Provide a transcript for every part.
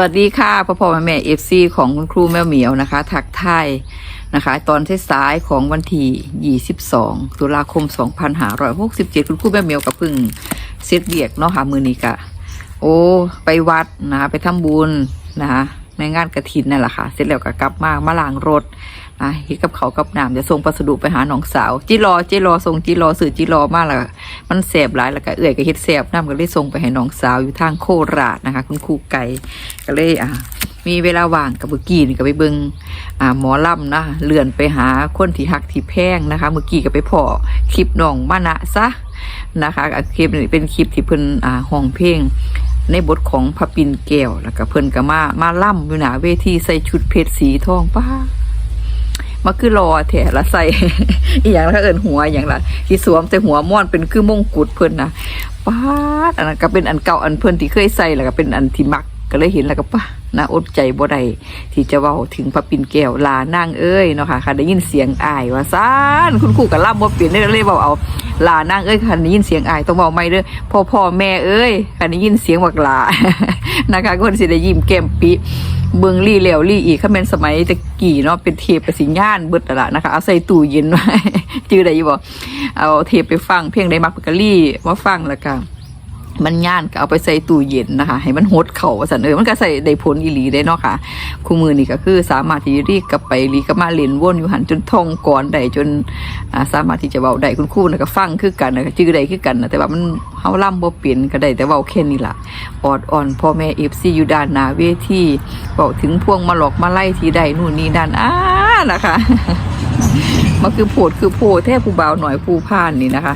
วัสดีค่ะพ่อพ่อแม่แม่เอฟซีของคุณครูแม่เหมียวนะคะถักไทายนะคะ ตอนที่สายของวันที่22ตุลาคม 2567 คุณครูแม่เหมียวกับพึ่งเซตเบียกเนาะค่ะมือนี้กะ โอ้ ไปวัดนะคะไปทำบุญนะคะในงานกระถินนั่นแหละค่ะ เสร็จแล้วก็กลับมามาล้างรถ อะเฮ็ดกับเขากับน้ำจะส่งพัสดุไปหาน้องสาวจิรอจิรอส่งจิรอสื่อจิรอมาแล้วก็มันแสบหลายแล้วก็เอื่อยก็เฮ็ดแสบน้ำก็เลยส่งไปให้น้องสาวอยู่ทางโคราชนะคะ คุณครูไก่ก็เลยอะมีเวลาว่างกับเมื่อกี้นี่ก็ไปเบิงอ่าหมอลำนะเลื่อนไปหาคนที่หักที่แพงนะคะเมื่อกี้ก็ไปพอคลิปน้องมานะซะนะคะอะคลิปนี้เป็นคลิปที่เพิ่นอ่าห้องเพลงในบทของพระปินแก้วแล้วก็เพิ่นก็มามาล่ำอยู่หนาเวทีใส่ชุดเพชรสีทองป้า มาคือรอแถละใส่อหย่างละเอินหัวอย่างละที่สวมใส่หัวม่อนเป็นคือมงกุฎเพิ่นนะป้าดอันนั้นก็เป็นอันเก่าอันเพิ่นที่เคยใส่แล้วก็เป็นอันที่มัก ก็เลยเห็นแล้วก็ป้าน่าอดใจบ่ได้ที่จะเว้าถึงพระปิ่นแก้วลานางเอ้ยเนาะค่ะค่ะได้ยินเสียงอายว่าซ่านคุณครูก็ล่ำบ่เปลี่ยนได้เลยเว้าเอาลานางเอ้ยคันได้ยินเสียงอายต้องบอกไม่เด้อพ่อพ่อแม่เอ้ยคันได้ยินเสียงบักลานะคะคนสิได้ยิ้มแก้มปิเบิงลี่แล้วลี่อีกเขาเป็นสมัยตะกี้เนาะเป็นเทปไปสิญญาณเบิดนั่นละนะคะเอาใส่ตู้เย็นไว้จื้อได้อยู่บ่เอาเทปไปฟังเพียงได้มักกะลี่มาฟังแล้วก็ มันย่านก็เอาไปใส่ตู้เย็นนะคะ ให้มันหดเข่าว่าสันเออมันก็ใส่ได้ผลอีหลีได้เนาะค่ะคู่มือนี่ก็คือสามารถที่รีกกลับไปรีกลับมาเล่นวนอยู่หันจนท่องก่อนได้จนสามารถที่จะเว้าได้คุณครูนะก็ฟังคือกันนะจื้อได้คือกันนะแต่ว่ามันเฮาล่ำบ่เปลี่ยนก็ได้แต่เว้าแค่นี้ล่ะออดอ่อนพ่อแม่ FC อยู่ด้านหน้าเวทีเว้าถึงพวงมาหลอกมาไล่ที่ใดนู่นนี่นั่นอ้านะคะมันคือโพดคือโพดแท้ผู้บ่าหน่อยผู้พ่านนี่นะคะ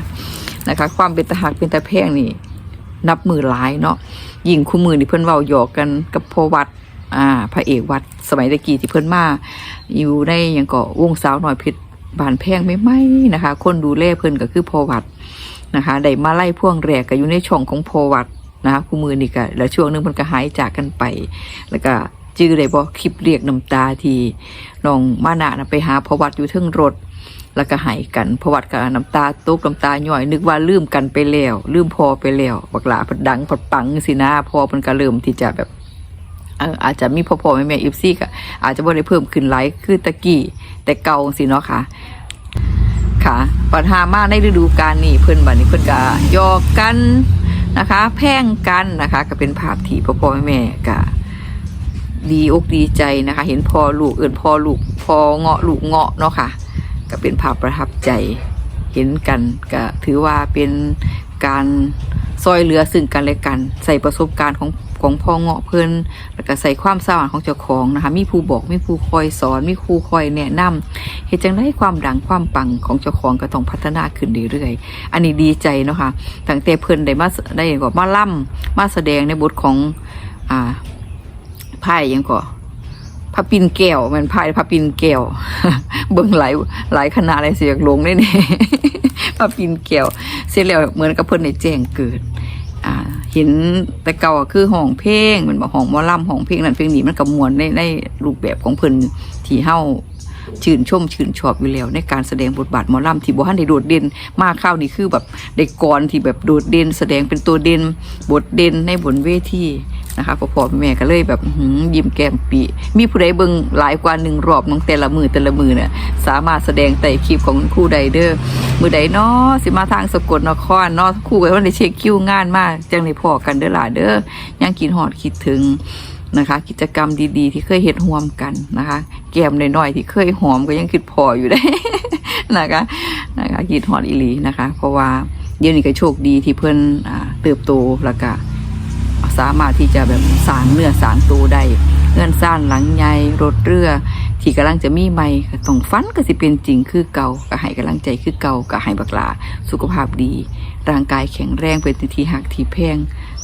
นะคะ ความเป็นตะหักเป็นตะแพงนี่ นับมือหลายเนาะยิ่งคู่มือนี่เพิ่อนเว้าหยอกกันกับพอวัดอ่าพระเอกวัดสมัยตะกี้ที่เพิ่อนมาอยู่ในยังก็วงสาวหน่อยเพชรบานแพงไม่ไหมนะคะ คนดูแลเพิ่อนก็คือพอวัดนะคะได้มาไล่พ่วงแรกก็อยู่ในช่องของพอวัดนะคะคู่มือนี่ก็แล้วช่วงหนึงเพิ่นก็หายจากกันไป แล้วก็จื้อได้บ่คลิปเรียกน้ำตาทีน้องมานะนะไปหาพอวัดอยู่เทิงรถ แล้วก็หายกันพระวัดกับน้ำตาตกน้ำตาย่อย นึกว่าลืมกันไปแล้วลืมพอไปแล้วบักหลาพัดดังพัดปังสินะพอมันก็เริ่มที่จะแบบอาจจะมีพ่อพ่อแม่แม่อิฟซี่ก็อาจจะบ่ได้เพิ่มขึ้นไลค์คือตะกี้แต่เก่าสิเนาะค่ะค่ะปัญหามาในฤดูกาลนี้เพิ่อนบัดนี้เพิ่อนก็หยอกกันนะคะ แพ่งกันนะคะ ก็เป็นภาพที่พ่อพ่อแม่แม่ก็ดีอกดีใจนะคะ เห็นพ่อลูกเอื่นพ่อลูกพ่อเงาะลูกเงาะเนาะค่ะ ก็เป็นภาพประทับใจเห็นกันก็ถือว่าเป็นการซอยเหลือซึ่งกันและกัน ใส่ประสบการณ์ของของพ่อเงาะเพิ่นแล้วก็ใส่ความสามารถของเจ้าของนะคะมีผู้บอกมีผู้คอยสอนมีครูคอยแนะนำเหตุจังได้ความดังความปังของเจ้าของก็ต้องพัฒนาขึ้นเรื่อยๆอันนี้ดีใจเนาะค่ะตั้งแต่เพิ่นได้มาได้ก็มาล่ำมาแสดงในบทของอ่าไพ่ยังก็พ ระปินแก้วมันพายพระปินแก้วเบิ่งหลายหลายคณะอะไรเสียกหลงได้เนี่ยพระปินแก้วเสร็จแล้วเหมือนกับเพิ่นได้แจ้งเกิด อ่า เห็นแต่เก่าอะคือห้องเพลงมันบอกห้องมอลำห้องเพลงนั่นเพลงนี้มันก็มวนในในรูปแบบของเพิ่นที่เฮาชื่นชมชื่นชอบอยู่แล้วในการแสดงบทบาทหมอลำที่บ่ทันได้โดดเด่นมากข้าวนี่คือแบบได้กรที่แบบโดดเด่น แสดงเป็นตัวเด่นบทเด่นในบนเวที นะคะพ่อพ่อแม่ก็เลยแบบยิ้มแก้มปี มีผู้ใดเบิ่งหลายกว่าหนึ่งรอบน้องแต่ละมือแต่ละมือเนี่ยสามารถแสดงแต่คลิปของคู่ใดเด้อมือใดเนาะสิมาทางสกลนครเนาะครู่ไว้ว่าได้เช็คคิวงานมากจังได้พอกันเด้อหล่ะเด้อยังกินหอดคิดถึงนะคะ กิจกรรมดีๆ ที่เคยเฮ็ดร่วมกันนะคะ แก้มน้อยๆที่เคยหอมก็ยังคิดพออยู่ได้นะคะนะคะคิดหอดอีหลีนะคะ เพราะว่าเดี๋ยวนี้ก็โชคดีที่เพิ่นอ่าเติบโตแล้วก็ สามารถที่จะแบบสางเนื้อสางตัวได้เงินสร้างหลังใหญ่รถเรือ ที่กำลังจะมีใหม่ก็ต้องฟันก็สิเป็นจริงคือเก่าก็ให้กำลังใจคือเก่าก็ให้บักลาสุขภาพดี ร่างกายแข็งแรงเป็นทีหักทีแพง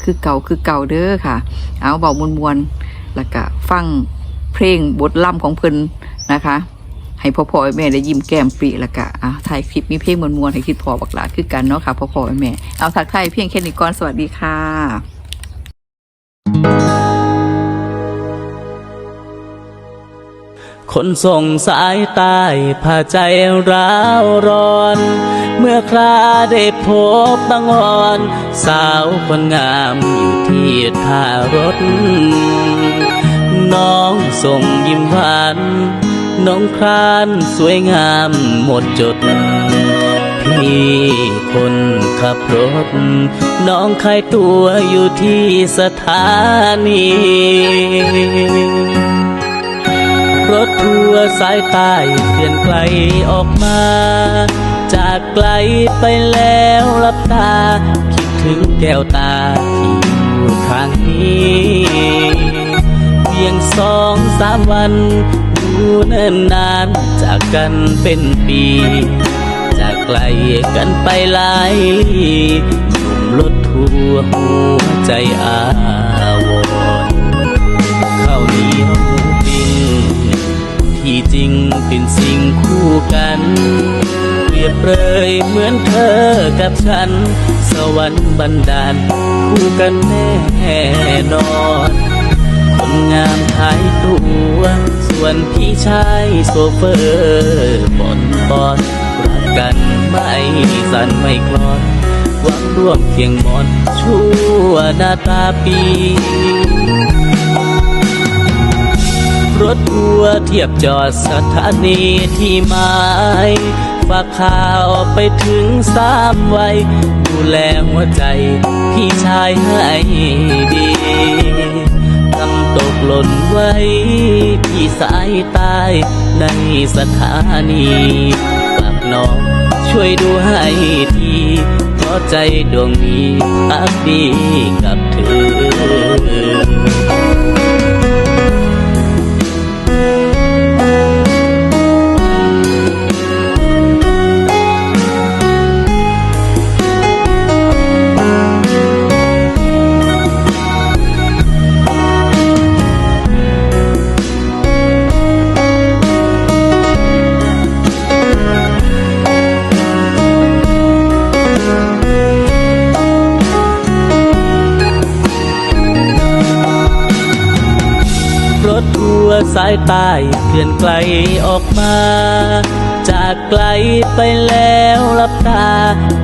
คือเก่าคือเก่าเด้อค่ะ เอาเบามวนมวนๆแล้วก็ฟังเพลงบทล่ำของเพิ่นนะคะ ให้พ่อพ่อแม่ได้ยิ้มแก้มปรีแล้วก็อะถ่ายคลิปมีเพลงมวนๆให้คิดพอบักลาคือกันเนาะค่ะพ่อพ่อแม่เอาทักทายเพียงแค่นี้ก่อนสวัสดีค่ะ คนส่งสายใต้ผ้าใจร้าวร้อน เมื่อคราได้พบบังอ่อน สาวคนงามอยู่ที่ท่ารถ น้องส่งยิ้มหวานน้องครานสวยงามหมดจด พี่คนขับรถ น้องขายตัวอยู่ที่สถานี รถทัวร์สายใต้เคลื่อนไกลออกมา จากไกลไปแล้วรับตา คิดถึงแก้วตาที่อยู่ทางนี้ เพียงสองสามวันดูเนิ่นนานจากกันเป็นปี จากไกลกันไปหลายลีหนุ่มรถทัวร์หัวใจอาวรณ์ข้าเหนียว ที่งเป็นสิ่งคู่กัน เปรียบเปรยเหมือนเธอกับฉัน สวรรค์บันดาล คู่กันแน่นอนคนงามขายตัว ส่วนพี่ชายโซเฟอร์บอนบอนรักกันไม่สั่นไม่คลอนหวังร่วมเคียงมอนชั่วนาตาปี รถทัวร์เทียบจอดสถานีที่หมายฝากข่าวไปถึงสามวัย ดูแลหัวใจพี่ชายให้ดีทำตกหล่นไว้ที่สายใต้ในสถานีฝากน้องช่วยดูให้ทีเพราะใจดวงนี้พักดีกับเธอ สายต้เคลื่อนไกลออกมา จากไกลไปแล้วรับตา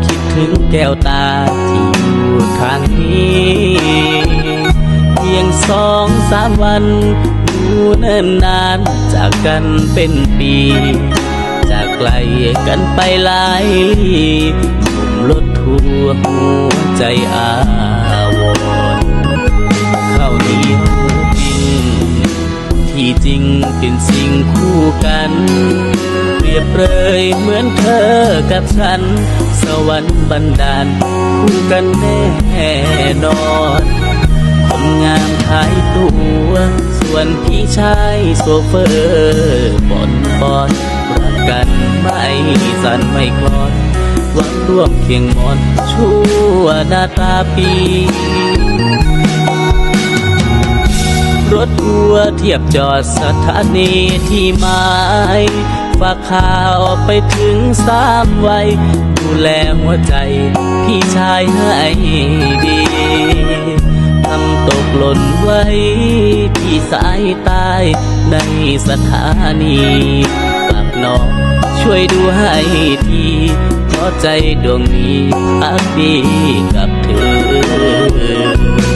คิดถึงแก้วตาที่อยู่ทางนี้ เพียงสองสามวันดูเนิ่นนานจากกันเป็นปี จากไกลกันไปหลายลีมรถทัวหัวใจอา ริงเป็นสิ่งคู่กัน เปรียบเปรยเหมือนเธอกับฉัน สวรรค์บันดาลคู่กันแน่นอนคนงามขายตัว ส่วนพี่ชายโซเฟอร์บอนบอนรักกันไม่สั่นไม่คลอนหวังร่วมเคียงมอนชั่วนาตาปี รถทัวร์เทียบจอดสถานีที่หมายฝากข่าวไปถึงสามวัย ดูแลหัวใจพี่ชายให้ดีทำตกหล่นไว้ที่สายใต้ในสถานีฝากน้องช่วยดูให้ทีเพราะใจดวงนี้พักดีกับเธอ